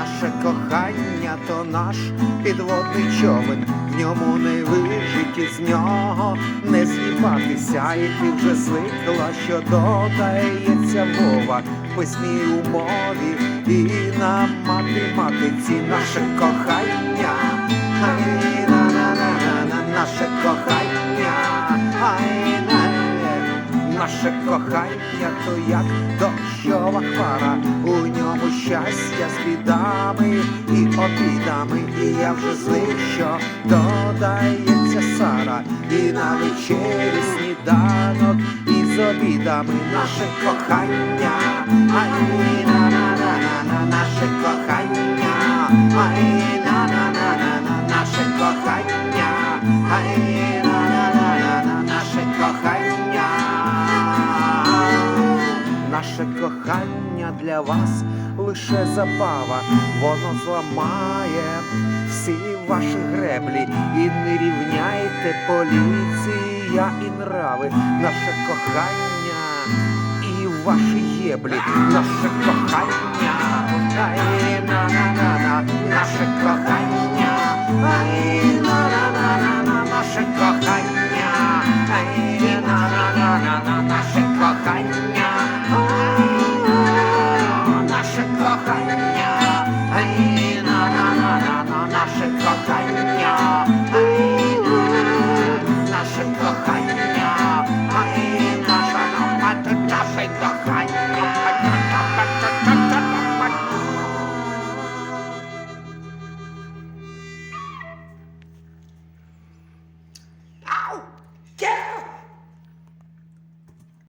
Наше кохання то наш підводний човен, в ньому не вижить із нього не з'їбатися, і ти вже звикла, що додається мова. В письмі у мові і на математиці. Наше кохання, ай на на на на на наше кохання, Наше кохання то як дощова ньому щастя з бідами і обідами, і я вже звик, що додається Сара, і на вечері сніданок із обідами. Наше кохання, ай на на на на на наше кохання, ай на на на на на наше кохання, ай на на на на на наше кохання. Наше кохання для вас лише забава, воно зламає всі ваші греблі, і не рівняйте поліція і нрави, наше кохання і ваші єблі, наше кохання, ай, на на на на наше кохання, ай, на на на на на наше кохання, ай, на на на на на наше кохання. Ej, na, na, na, na, na, nasze kochania. Ej, na, nasze kochania. Ej, nasza, no, nasze kochania.